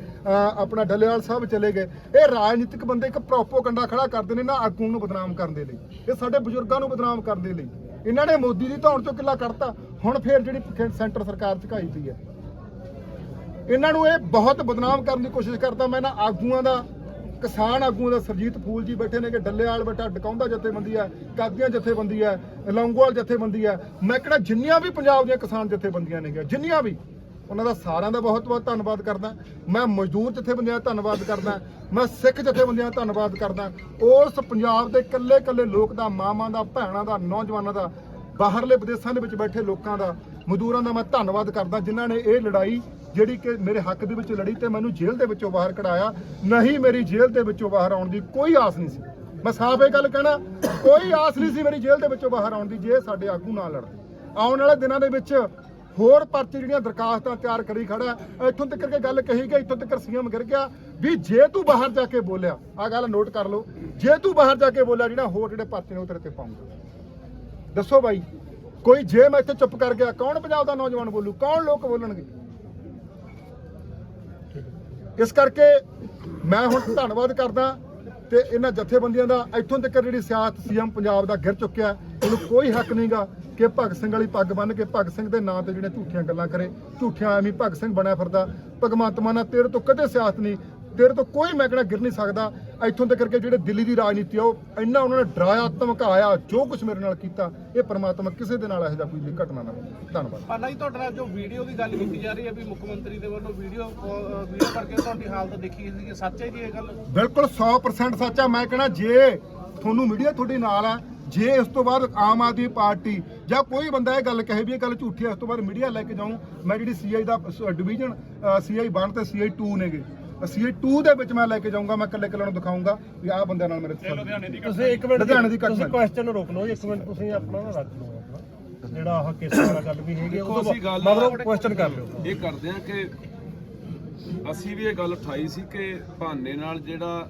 ਆਪਣਾ ਡੱਲੇਵਾਲ ਸਾਹਿਬ ਚਲੇ ਗਏ। ਇਹ ਰਾਜਨੀਤਿਕ ਬੰਦੇ ਇੱਕ ਪ੍ਰੋਪੋਗੰਡਾ ਖੜਾ ਕਰਦੇ ਨੇ, ਨਾ ਆਗੂ ਨੂੰ ਬਦਨਾਮ ਕਰਨ ਦੇ ਲਈ। ਇਹ ਸਾਡੇ ਬਜ਼ੁਰਗਾਂ ਨੂੰ ਬਦਨਾਮ ਕਰਨ ਦੇ ਲਈ। ਇਹਨਾਂ ਨੇ ਮੋਦੀ ਦੀ ਧੌਣ ਚੋਂ ਕਿੱਲਾ ਕੱਢਤਾ। ਹੁਣ ਫੇਰ ਜਿਹੜੀ ਸੈਂਟਰ ਸਰਕਾਰ ਝੁਕਾਈ ਪਈ ਹੈ। ਇਹਨਾਂ ਨੂੰ ਇਹ ਬਹੁਤ ਬਦਨਾਮ ਕਰਨ ਦੀ ਕੋਸ਼ਿਸ਼ ਕਰਦਾ ਮੈਂ ਨਾ ਆਗੂਆਂ ਦਾ, ਕਿਸਾਨ ਆਗੂਆਂ ਦਾ, ਸਰਜੀਤ ਫੂਲ ਜੀ ਬੈਠੇ ਨੇ ਕਿ ਡੱਲੇਵਾਲ ਬੈਠਾ, ਡਕਾਉਂਦਾ ਜਥੇਬੰਦੀ ਹੈ, ਕਾਦੀਆਂ ਜਥੇਬੰਦੀ ਹੈ, ਲੌਂਗੋਵਾਲ ਜਥੇਬੰਦੀ ਹੈ। ਮੈਂ ਕਿਹੜਾ ਜਿੰਨੀਆਂ ਵੀ ਪੰਜਾਬ ਦੀਆਂ ਕਿਸਾਨ ਜਥੇਬੰਦੀਆਂ ਨੇਗੀਆਂ, ਜਿੰਨੀਆਂ ਵੀ, ਉਹਨਾਂ ਦਾ ਸਾਰਿਆਂ ਦਾ ਬਹੁਤ ਬਹੁਤ ਧੰਨਵਾਦ ਕਰਦਾ। ਮੈਂ ਮਜ਼ਦੂਰ ਜਥੇਬੰਦੀਆਂ ਦਾ ਧੰਨਵਾਦ ਕਰਦਾ, ਮੈਂ ਸਿੱਖ ਜਥੇਬੰਦੀਆਂ ਦਾ ਧੰਨਵਾਦ ਕਰਦਾ। ਉਸ ਪੰਜਾਬ ਦੇ ਇਕੱਲੇ ਇਕੱਲੇ ਲੋਕ ਦਾ, ਮਾਵਾਂ ਦਾ, ਭੈਣਾਂ ਦਾ, ਨੌਜਵਾਨਾਂ ਦਾ, ਬਾਹਰਲੇ ਵਿਦੇਸ਼ਾਂ ਦੇ ਵਿੱਚ ਬੈਠੇ ਲੋਕਾਂ ਦਾ, ਮਜ਼ਦੂਰਾਂ ਦਾ ਮੈਂ ਧੰਨਵਾਦ ਕਰਦਾ, ਜਿਨ੍ਹਾਂ ਨੇ ਇਹ ਲੜਾਈ ਜਿਹੜੀ ਕਿ ਮੇਰੇ ਹੱਕ ਦੇ ਵਿੱਚ ਲੜੀ ਤੇ ਮੈਨੂੰ ਜੇਲ੍ਹ ਦੇ ਵਿੱਚੋਂ ਬਾਹਰ ਕਢਾਇਆ, ਨਹੀਂ ਮੇਰੀ ਜੇਲ੍ਹ ਦੇ ਵਿੱਚੋਂ ਬਾਹਰ ਆਉਣ ਦੀ ਕੋਈ ਆਸ ਨਹੀਂ ਸੀ। ਮੈਂ ਸਾਫ਼ ਇਹ ਗੱਲ ਕਹਿਣਾ, ਕੋਈ ਆਸ ਨਹੀਂ ਸੀ ਮੇਰੀ ਜੇਲ੍ਹ ਦੇ ਵਿੱਚੋਂ ਬਾਹਰ ਆਉਣ ਦੀ, ਜੇ ਸਾਡੇ ਆਗੂ ਨਾ ਲੜਦੇ ਆਉਣ ਵਾਲੇ ਦਿਨਾਂ ਦੇ ਵਿੱਚ ਹੋਰ ਪਰਚੇ ਜਿਹੜੀਆਂ ਦਰਖਾਸਤਾਂ ਤਿਆਰ ਕਰੀ ਖੜਾ, ਇੱਥੋਂ ਤੱਕ ਕਿ ਗੱਲ ਕਹੀ ਗਈ, ਇੱਥੋਂ ਤੱਕ ਸੀਐਮ ਗਿਰ ਗਿਆ, ਵੀ ਜੇ ਤੂੰ ਬਾਹਰ ਜਾ ਕੇ ਬੋਲਿਆ ਆ ਗੱਲ ਨੋਟ ਕਰ ਲਓ, ਜੇ ਤੂੰ ਬਾਹਰ ਜਾ ਕੇ ਬੋਲਿਆ, ਜਿਹੜਾ ਹੋਰ ਜਿਹੜੇ ਪਰਚੇ ਨੇ ਉਹ ਤੇਰੇ ਤੇ ਪਾਉਂਗਾ। ਦੱਸੋ ਬਾਈ, ਕੋਈ ਜੇ ਮੈਂ ਇੱਥੇ ਚੁੱਪ ਕਰ ਗਿਆ, ਕੌਣ ਪੰਜਾਬ ਦਾ ਨੌਜਵਾਨ ਬੋਲੂ, ਕੌਣ ਲੋਕ ਬੋਲਣਗੇ? ਇਸ ਕਰਕੇ ਮੈਂ ਹੁਣ ਧੰਨਵਾਦ ਕਰਦਾ ਤੇ ਇਹਨਾਂ ਜਥੇਬੰਦੀਆਂ ਦਾ ਇੱਥੋਂ ਤੱਕ ਜਿਹੜੀ ਸਿਆਸਤ ਸੀਐਮ ਪੰਜਾਬ ਦਾ ਗਿਰ ਚੁੱਕਿਆ, ਇਹਨੂੰ ਕੋਈ ਹੱਕ ਨਹੀਂਗਾ ਕਿ ਭਗਤ ਸਿੰਘ ਵਾਲੀ ਪੱਗ ਬੰਨ੍ਹ ਕੇ ਭਗਤ ਸਿੰਘ ਦੇ ਨਾਂ ਤੇ ਜਿਹੜੀਆਂ ਝੂਠੀਆਂ ਗੱਲਾਂ ਕਰੇ, ਝੂਠਿਆਂ ਐਵੇਂ ਭਗਤ ਸਿੰਘ ਬਣਿਆ ਫਿਰਦਾ। ਭਗਵੰਤ ਮਾਨ ਤੇਰੇ ਤੋਂ ਕਦੇ ਸਿਆਸਤ ਨਹੀਂ ਤੇਰੇ ਤੋਂ ਕੋਈ ਮੈਂ ਕਹਿਣਾ ਗਿਰ ਨਹੀਂ ਸਕਦਾ। ਇੱਥੋਂ ਤੱਕ ਕਰਕੇ ਜਿਹੜੇ ਦਿੱਲੀ ਦੀ ਰਾਜਨੀਤੀ ਆ ਉਹ ਇੰਨਾ ਉਹਨਾਂ ਨੇ ਡਰਾਇਆ ਧਮਕਾਇਆ ਜੋ ਕੁਝ ਮੇਰੇ ਨਾਲ ਕੀਤਾ ਇਹ ਪ੍ਰਮਾਤਮਾ ਕਿਸੇ ਦੇ ਨਾਲ ਇਹੋ ਜਿਹਾ ਕੋਈ ਘਟਨਾ ਨਾ ਹੋਵੇ। ਧੰਨਵਾਦ। ਪਾਲਾ ਜੀ ਤੁਹਾਡੇ ਨਾਲ ਜੋ ਵੀਡੀਓ ਦੀ ਗੱਲ ਕੀਤੀ ਜਾ ਰਹੀ ਹੈ ਵੀ ਮੁੱਖ ਮੰਤਰੀ ਦੇ ਵੱਲੋਂ ਵੀਡੀਓ ਵੀਡੀਓ ਕਰਕੇ ਤੁਹਾਡੀ ਹਾਲਤ ਦੇਖੀ ਸੀ ਕਿ ਸੱਚ ਹੈ ਜੀ ਇਹ ਗੱਲ? ਬਿਲਕੁਲ 100% ਸੱਚ ਆ। ਮੈਂ ਕਹਿਣਾ ਜੇ ਤੁਹਾਨੂੰ ਮੀਡੀਆ ਤੁਹਾਡੇ ਨਾਲ ਆ ਜੇ ਇਸ ਤੋਂ ਬਾਅਦ ਆਮ ਆਦਮੀ ਪਾਰਟੀ ਜਾਂ ਕੋਈ ਬੰਦਾ ਇਹ ਗੱਲ ਕਹੇ ਵੀ ਇਹ ਗੱਲ ਝੂਠੀ ਹੈ ਉਸ ਤੋਂ ਬਾਅਦ ਮੀਡੀਆ ਲੈ ਕੇ ਜਾਊਂ। ਮੈਂ ਜਿਹੜੀ ਸੀਆਈ ਦਾ ਡਿਵੀਜ਼ਨ ਸੀਆਈ 1 ਤੇ ਸੀਆਈ 2 ਨੇਗੇ। ਸੀਆਈ 2 ਦੇ ਵਿੱਚ ਮੈਂ ਲੈ ਕੇ ਜਾਊਂਗਾ ਮੈਂ ਇਕੱਲੇ ਇਕੱਲੇ ਨੂੰ ਦਿਖਾਊਂਗਾ ਵੀ ਆਹ ਬੰਦਿਆਂ ਨਾਲ ਮੇਰੇ ਲੁਧਿਆਣੇ ਦੀ ਤੁਸੀਂ ਇੱਕ ਮਿੰਟ ਲੁਧਿਆਣੇ ਦੀ ਘਟਨਾ। ਤੁਸੀਂ ਕੁਐਸਚਨ ਰੋਕ ਲਓ ਇੱਕ ਮਿੰਟ ਤੁਸੀਂ ਆਪਣਾ ਨਾ ਰੱਖ ਲਓ ਆਪਣਾ। ਜਿਹੜਾ ਆਹ ਕੇਸ ਵਾਲਾ ਗੱਲ ਵੀ ਹੈਗੀ ਉਹ ਤੋਂ ਅਸੀਂ ਗੱਲ- ਮਗਰੋਂ ਕੁਐਸਚਨ ਕਰ ਲਿਓ। ਇਹ ਕਰਦੇ ਆ ਕਿ ਅਸੀਂ ਵੀ ਇਹ ਗੱਲ ਉਠਾਈ ਸੀ ਕਿ ਬਹਾਨੇ ਨਾਲ ਜਿਹੜਾ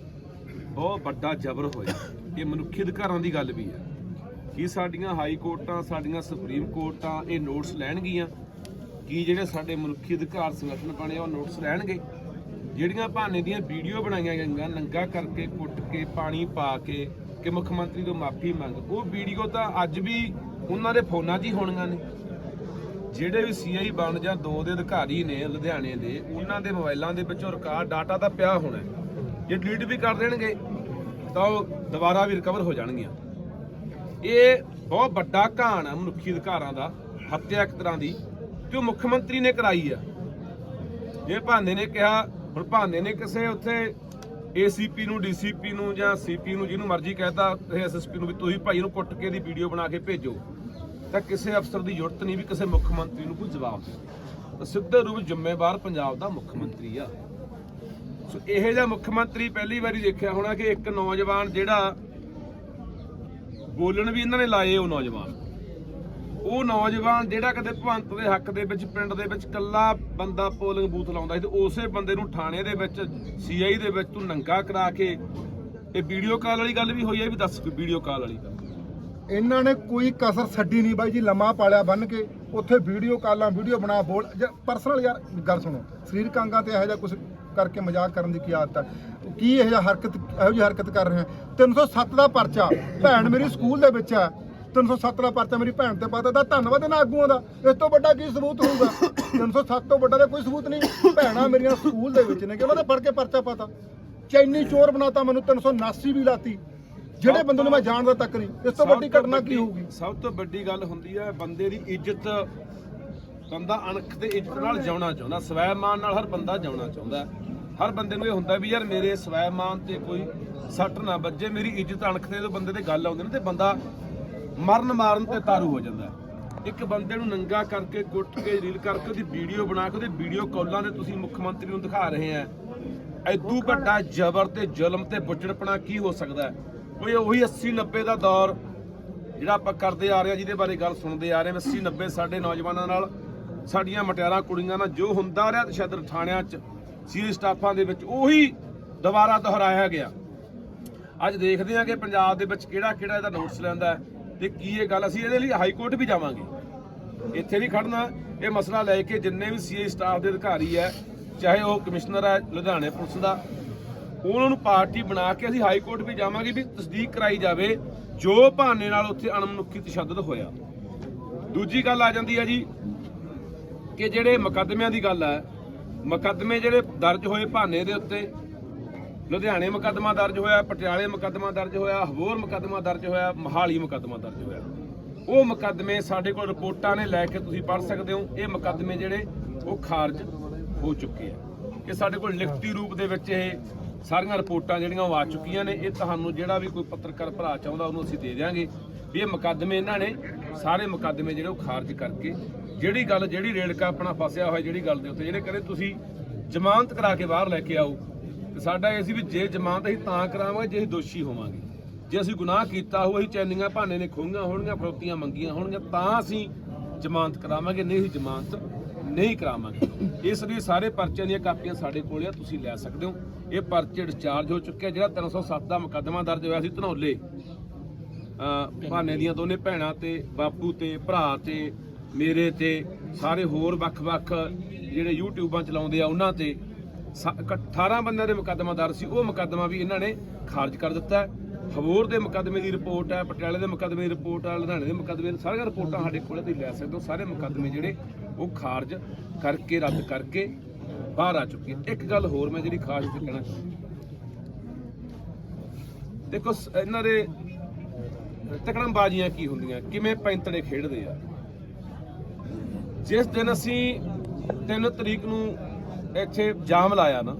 ਬਹੁਤ ਵੱਡਾ ਜ਼ਬਰ ਹੋਇਆ ਇਹ ਮਨੁੱਖੀ ਅਧਿਕਾਰਾਂ ਦੀ ਗੱਲ ਵੀ ਹੈ ਕੀ ਸਾਡੀਆਂ ਹਾਈ ਕੋਰਟਾਂ ਸਾਡੀਆਂ ਸੁਪਰੀਮ ਕੋਰਟਾਂ ਇਹ ਨੋਟਸ ਲੈਣਗੀਆਂ? ਕੀ ਜਿਹੜੇ ਸਾਡੇ ਮਨੁੱਖੀ ਅਧਿਕਾਰ ਸੰਗਠਨ ਬਣੇ ਆ, ਉਹ ਨੋਟਸ ਲੈਣਗੇ? ਜਿਹੜੀਆਂ ਭਾਨੇ ਦੀਆਂ ਵੀਡੀਓ ਬਣਾਈਆਂ ਗਈਆਂ, ਨੰਗਾ ਕਰਕੇ ਕੁੱਟ ਕੇ, ਪਾਣੀ ਪਾ ਕੇ ਕਿ ਮੁੱਖ ਮੰਤਰੀ ਤੋਂ ਮਾਫੀ ਮੰਗ, ਉਹ ਵੀਡੀਓ ਤਾਂ ਅੱਜ ਵੀ ਉਹਨਾਂ ਦੇ ਫੋਨਾਂ 'ਚ ਹੀ ਹੋਣੀਆਂ ਨੇ। ਜਿਹੜੇ ਵੀ ਸੀਆਈ ਬਣ ਜਾਂ ਦੋ ਦੇ ਅਧਿਕਾਰੀ ਨੇ ਲੁਧਿਆਣੇ ਦੇ, ਉਹਨਾਂ ਦੇ ਮੋਬਾਈਲਾਂ ਦੇ ਵਿੱਚੋਂ ਰਿਕਾਰਡ ਡਾਟਾ ਤਾਂ ਪਿਆ ਹੋਣਾ। ਜੇ ਡਿਲੀਟ ਵੀ ਕਰ ਦੇਣਗੇ, ਤਾਂ ਉਹ ਦੁਬਾਰਾ ਵੀ ਰਿਕਵਰ ਹੋ ਜਾਣਗੀਆਂ। ਇਹ ਬਹੁਤ ਵੱਡਾ ਘਾਣ ਹੈ ਮਨੁੱਖੀ ਅਧਿਕਾਰਾਂ ਦਾ, ਹੱਤਿਆ ਇੱਕ ਤਰ੍ਹਾਂ ਦੀ ਕਿ ਉਹ ਮੁੱਖ ਮੰਤਰੀ ਨੇ ਕਰਾਈ ਆ। ਜੇ ਭਾਨੇ ਨੇ ਕਿਹਾ ਹੁਣ ਭਾਨੇ ਨੇ ਕਿਸੇ ਉੱਥੇ ਏਸੀਪੀ ਨੂੰ ਡੀਸੀਪੀ ਨੂੰ ਜਾਂ ਸੀਪੀ ਨੂੰ ਜਿਹਨੂੰ ਮਰਜ਼ੀ ਕਹਤਾ ਐਸਐਸਪੀ ਨੂੰ ਵੀ ਤੁਸੀਂ ਭਾਈ ਨੂੰ ਕੁੱਟ ਕੇ ਦੀ ਵੀਡੀਓ ਬਣਾ ਕੇ ਭੇਜੋ, ਤਾਂ ਕਿਸੇ ਅਫਸਰ ਦੀ ਜ਼ਰੂਰਤ ਨਹੀਂ ਵੀ ਕਿਸੇ ਮੁੱਖ ਮੰਤਰੀ ਨੂੰ ਕੋਈ ਜਵਾਬ ਦੇ ਤਾਂ ਸਿੱਧੇ ਰੂਪ ਜ਼ਿੰਮੇਵਾਰ ਪੰਜਾਬ ਦਾ ਮੁੱਖ ਮੰਤਰੀ ਆ। ਸੋ ਇਹੋ ਜਿਹਾ ਮੁੱਖ ਮੰਤਰੀ ਪਹਿਲੀ ਵਾਰੀ ਦੇਖਿਆ ਹੋਣਾ ਕਿ ਇੱਕ ਨੌਜਵਾਨ ਜਿਹੜਾ ਬੋਲਣ ਵੀ ਇਹਨਾਂ ਨੇ ਲਾਏ ਉਹ ਨੌਜਵਾਨ। ਉਹ ਨੌਜਵਾਨ ਜਿਹੜਾ ਕਦੇ ਭਵੰਤ ਦੇ ਹੱਕ ਦੇ ਵਿੱਚ, ਪਿੰਡ ਦੇ ਵਿੱਚ ਕੱਲਾ ਬੰਦਾ ਪੋਲਿੰਗ ਬੂਥ ਲਾਉਂਦਾ ਸੀ ਤੇ ਉਸੇ ਬੰਦੇ ਨੂੰ ਥਾਣੇ ਦੇ ਵਿੱਚ, ਸੀਆਈ ਦੇ ਵਿੱਚ ਤੂੰ ਨੰਗਾ ਕਰਾ ਕੇ ਇਹ ਵੀਡੀਓ ਕਾਲ ਵਾਲੀ ਗੱਲ ਵੀ ਹੋਈ ਹੈ ਵੀ ਦੱਸ ਵੀਡੀਓ ਕਾਲ ਵਾਲੀ ਗੱਲ? ਇਹਨਾਂ ਨੇ ਕੋਈ ਕਸਰ ਛੱਡੀ ਨਹੀਂ ਬਾਈ ਜੀ, ਲੰਮਾ ਪਾਲਿਆ ਬੰਨ ਕੇ, ਉੱਥੇ ਵੀਡੀਓ ਕਾਲਾਂ, ਵੀਡੀਓ ਬਣਾ ਬੋਲ ਪਰਸਨਲ ਯਾਰ, ਗੱਲ ਸੁਣੋ, ਸਰੀਰਕ ਅੰਗਾਂ ਤੇ ਇਹੋ ਜਿਹਾ ਕੁਝ ਕਰਕੇ ਮਜ਼ਾਕ ਕਰਨ ਦੀ ਕੀ ਆਦਤ ਹੈ ਕੀ ਇਹੋ ਜਿਹਾ ਹਰਕਤ, ਇਹੋ ਜਿਹੀ ਹਰਕਤ ਕਰ ਰਹੇ ਆ? 307 ਦਾ ਪਰਚਾ, ਭੈਣ ਮੇਰੀ ਸਕੂਲ ਦੇ ਵਿੱਚ ਹੈ 307 ਦਾ ਪਰਚਾ ਮੇਰੀ ਭੈਣ ਤੇ ਪਾਤਾ ਦਾ ਧੰਨਵਾਦ ਇਹਨਾਂ ਆਗੂਆਂ ਦਾ। ਇਸ ਤੋਂ ਵੱਡਾ ਕੀ ਸਬੂਤ ਹੋਊਗਾ? 307 ਤੋਂ ਵੱਡਾ ਤਾਂ ਕੋਈ ਸਬੂਤ ਨਹੀਂ। ਭੈਣਾਂ ਮੇਰੀਆਂ ਸਕੂਲ ਦੇ ਵਿੱਚ ਨੇ ਕਿ ਉਹਨਾਂ ਨੇ ਫੜ ਕੇ ਪਰਚਾ ਪਾਤਾ। ਚੈਨੀ ਚੋਰ ਬਣਾਤਾ ਮੈਨੂੰ 379 ਵੀ ਲਾਤੀ। ਜਿਹੜੇ ਬੰਦੇ ਨੂੰ ਮੈਂ ਜਾਣਦਾ ਤੱਕ ਨਹੀਂ। ਇਸ ਤੋਂ ਵੱਡੀ ਘਟਨਾ ਕੀ ਹੋਊਗੀ? ਸਭ ਤੋਂ ਵੱਡੀ ਗੱਲ ਹੁੰਦੀ ਹੈ ਬੰਦੇ ਦੀ ਇੱਜ਼ਤ ਬੰਦਾ ਅਣਖ ਤੇ ਇੱਜ਼ਤ ਨਾਲ ਜਿਉਣਾ ਚਾਹੁੰਦਾ। ਸਵੈਮਾਨ ਨਾਲ ਹਰ ਬੰਦਾ ਜਿਉਣਾ ਚਾਹੁੰਦਾ। ਹਰ ਬੰਦੇ ਨੂੰ ਇਹ ਹੁੰਦਾ ਵੀ ਯਾਰ ਮੇਰੇ ਸਵੈਮਾਨ ਤੇ ਕੋਈ ਸੱਟ ਨਾ ਵੱਜੇ ਮੇਰੀ ਇੱਜ਼ਤ ਅਣਖ ਤੇ ਜਦੋਂ ਬੰਦੇ ਤੇ ਗੱਲ ਆਉਂਦੀ ਨਾ ਤੇ ਬੰਦਾ ਮਰਨ ਮਾਰਨ ਤੇ ਤਾਰੂ ਹੋ ਜਾਂਦਾ। ਇੱਕ ਬੰਦੇ ਨੂੰ ਨੰਗਾ ਕਰਕੇ ਕੁੱਟ ਕੇ ਰੀਲ ਕਰਕੇ ਉਹਦੀ ਵੀਡੀਓ ਬਣਾ ਕੇ ਉਹਦੇ ਵੀਡੀਓ ਕਾਲਾਂ ਦੇ ਤੁਸੀਂ ਮੁੱਖ ਮੰਤਰੀ ਨੂੰ ਦਿਖਾ ਰਹੇ ਆ ਐਦੂ ਵੱਡਾ ਜ਼ਬਰ ਤੇ ਜ਼ੁਲਮ ਤੇ ਬੁੱਚੜਪਣਾ ਕੀ ਹੋ ਸਕਦਾ ਕੋਈ ਉਹੀ 80 90 ਦਾ ਦੌਰ ਜਿਹੜਾ ਆਪਾਂ ਕਰਦੇ ਆ ਰਹੇ ਆ ਜਿਹਦੇ ਬਾਰੇ ਗੱਲ ਸੁਣਦੇ ਆ ਰਹੇ ਹਾਂ 80 90 ਸਾਡੇ ਨੌਜਵਾਨਾਂ ਨਾਲ ਸਾਡੀਆਂ ਮਟਿਆਰਾਂ ਕੁੜੀਆਂ ਨਾਲ ਜੋ ਹੁੰਦਾ ਰਿਹਾ ਤਸ਼ੱਦਦ ਥਾਣਿਆਂ 'ਚ ਸੀਰੀ ਸਟਾਫਾਂ ਦੇ ਵਿੱਚ ਉਹੀ ਦੁਬਾਰਾ ਦੁਹਰਾਇਆ ਗਿਆ। ਅੱਜ ਦੇਖਦੇ ਹਾਂ ਕਿ ਪੰਜਾਬ ਦੇ ਵਿੱਚ ਕਿਹੜਾ ਕਿਹੜਾ ਇਹਦਾ ਨੋਟਿਸ ਲੈਂਦਾ ਹੈ। ਤੇ ਕੀ ਇਹ ਗੱਲ ਅਸੀਂ ਇਹਦੇ ਲਈ ਹਾਈ ਕੋਰਟ ਵੀ ਜਾਵਾਂਗੇ। ਇੱਥੇ ਨਹੀਂ ਖੜਨਾ। ਇਹ ਮਸਲਾ ਲੈ ਕੇ ਜਿੰਨੇ ਵੀ ਸੀਏ ਸਟਾਫ ਦੇ ਅਧਿਕਾਰੀ ਹੈ, ਚਾਹੇ ਉਹ ਕਮਿਸ਼ਨਰ ਹੈ, ਲੁਧਿਆਣੇ ਪੁਲਿਸ ਦਾ, ਉਹਨਾਂ ਨੂੰ ਪਾਰਟੀ ਬਣਾ ਕੇ ਅਸੀਂ ਹਾਈ ਕੋਰਟ ਵੀ ਜਾਵਾਂਗੇ ਵੀ ਤਸਦੀਕ ਕਰਾਈ ਜਾਵੇ, ਜੋ ਬਹਾਨੇ ਨਾਲ ਉੱਥੇ ਅਣਮਨੁੱਖੀ ਤਸ਼ੱਦਦ ਹੋਇਆ। ਦੂਜੀ ਗੱਲ ਆ ਜਾਂਦੀ ਹੈ ਜੀ ਕਿ ਜਿਹੜੇ ਮੁਕੱਦਮਿਆਂ ਦੀ ਗੱਲ ਹੈ, ਮੁਕੱਦਮੇ ਜਿਹੜੇ ਦਰਜ ਹੋਏ ਬਹਾਨੇ ਦੇ ਉੱਤੇ ਲੁਧਿਆਣੇ ਮੁਕੱਦਮਾ ਦਰਜ ਹੋਇਆ, ਪਟਿਆਲੇ ਮੁਕੱਦਮਾ ਦਰਜ ਹੋਇਆ ਹਵੋਰ ਮੁਕੱਦਮਾ ਦਰਜ ਹੋਇਆ, ਮਹਾਲੀ ਮੁਕੱਦਮਾ ਦਰਜ ਹੋਇਆ। ਉਹ ਮੁਕੱਦਮੇ ਸਾਡੇ ਕੋਲ ਰਿਪੋਰਟਾਂ ਨੇ ਲੈ ਕੇ ਤੁਸੀਂ ਪੜ੍ਹ ਸਕਦੇ ਹੋ। ਇਹ ਮੁਕੱਦਮੇ ਜਿਹੜੇ ਉਹ ਖਾਰਜ ਹੋ ਚੁੱਕੇ ਆ। ਇਹ ਸਾਡੇ ਕੋਲ ਲਿਖਤੀ ਰੂਪ ਦੇ ਵਿੱਚ ਇਹ ਸਾਰੀਆਂ ਰਿਪੋਰਟਾਂ ਜਿਹੜੀਆਂ ਉਹ ਆ ਚੁੱਕੀਆਂ ਨੇ। ਇਹ ਤੁਹਾਨੂੰ ਜਿਹੜਾ ਵੀ ਕੋਈ ਪੱਤਰਕਾਰ ਭਰਾ ਚਾਹੁੰਦਾ, ਉਹਨੂੰ ਅਸੀਂ ਦੇ ਦਿਆਂਗੇ। ਵੀ ਇਹ ਮੁਕੱਦਮੇ ਇਹਨਾਂ ਨੇ ਸਾਰੇ ਮੁਕੱਦਮੇ ਜਿਹੜੇ ਉਹ ਖਾਰਜ ਕਰਕੇ, ਜਿਹੜੀ ਗੱਲ, ਜਿਹੜੀ ਰੇੜਕਾ ਆਪਣਾ ਫਸਿਆ ਹੋਇਆ, ਜਿਹੜੀ ਗੱਲ ਦੇ ਉੱਤੇ, ਜਿਹੜੇ ਕਹਿੰਦੇ ਤੁਸੀਂ ਜ਼ਮਾਨਤ ਕਰਾ ਕੇ ਬਾਹਰ ਲੈ ਕੇ ਆਓ ਤੇ ਸਾਡਾ ਇਹ ਸੀ ਵੀ ਜੇ ਜ਼ਮਾਨਤ ਅਸੀਂ ਤਾਂ ਕਰਾਵਾਂਗੇ, ਜੇ ਅਸੀਂ ਦੋਸ਼ੀ ਹੋਵਾਂਗੇ। ਜੇ ਅਸੀਂ ਗੁਨਾਹ ਕੀਤਾ ਹੋਊ, ਅਸੀਂ ਚੈਨੀਆਂ ਭਾਨੇ ਨੇ ਖੋਹੀਆਂ ਹੋਣਗੀਆਂ, ਫਰੋਤੀਆਂ ਮੰਗੀਆਂ ਹੋਣਗੀਆਂ, ਤਾਂ ਅਸੀਂ ਜ਼ਮਾਨਤ ਕਰਾਵਾਂਗੇ, ਨਹੀਂ ਅਸੀਂ ਜ਼ਮਾਨਤ ਨਹੀਂ ਕਰਾਵਾਂਗੇ। ਇਸ ਲਈ ਸਾਰੇ ਪਰਚਿਆਂ ਦੀਆਂ ਕਾਪੀਆਂ ਸਾਡੇ ਕੋਲ ਆ, ਤੁਸੀਂ ਲੈ ਸਕਦੇ ਹੋ। ਇਹ ਪਰਚੇ ਡਿਸਚਾਰਜ ਹੋ ਚੁੱਕਿਆ ਜਿਹੜਾ 307 ਦਾ ਮੁਕੱਦਮਾ ਦਰਜ ਹੋਇਆ ਸੀ ਧਨੌਲੇ। ਅ ਭਾਨੇ ਦੀਆਂ ਦੋਨੇ ਭੈਣਾਂ ਤੇ, ਬਾਪੂ ਤੇ, ਭਰਾ ਤੇ, ਮੇਰੇ ਤੇ, ਸਾਰੇ ਹੋਰ ਵੱਖ-ਵੱਖ ਜਿਹੜੇ ਯੂਟਿਊਬਾਂ ਚਲਾਉਂਦੇ ਆ, ਉਹਨਾਂ ਤੇ 18 ਬੰਦਿਆਂ ਦੇ ਮੁਕੱਦਮਾ ਮੁਕੱਦਮਾਦਾਰ ਸੀ। ਉਹ ਮੁਕੱਦਮਾ ਵੀ ਇਹਨਾਂ ਨੇ ਖਾਰਜ ਕਰ ਦਿੱਤਾ ਹੈ। ਦੇ ਮੁਕੱਦਮੇ ਦੀ ਰਿਪੋਰਟ ਹੈ, ਪਟਿਆਲੇ ਦੇ ਮੁਕੱਦਮੇ ਦੀ ਰਿਪੋਰਟ ਹੈ, ਲੁਧਿਆਣੇ ਦੇ ਮੁਕੱਦਮੇ ਦੀ ਸਾਰੀਆਂ ਰਿਪੋਰਟਾਂ ਸਾਡੇ ਕੋਲ ਤੁਸੀਂ ਲੈ ਸਕਦੇ ਹੋ। ਸਾਰੇ ਮੁਕੱਦਮੇ ਜਿਹੜੇ ਉਹ ਖਾਰਜ ਕਰਕੇ, ਰੱਦ ਕਰਕੇ ਬਾਹਰ ਆ ਚੁੱਕੀ ਇੱਕ ਗੱਲ ਹੋਰ ਮੈਂ ਜਿਹੜੀ ਖਾਸ ਤੇ ਕਹਿਣਾ ਚਾਹੁੰਦਾ। ਦੇਖੋ ਇਹਨਾਂ ਦੇ ਤਕੜਮ ਬਾਜ਼ੀਆਂ ਕੀ ਹੁੰਦੀਆਂ? ਕਿਵੇਂ ਪੈਂਤੜੇ ਖੇਡਦੇ ਆ? ਜਿਸ ਦਿਨ ਅਸੀਂ 3 ਤਰੀਕ ਨੂੰ ਇੱਥੇ ਜਾਮ ਲਾਇਆ ਨਾ।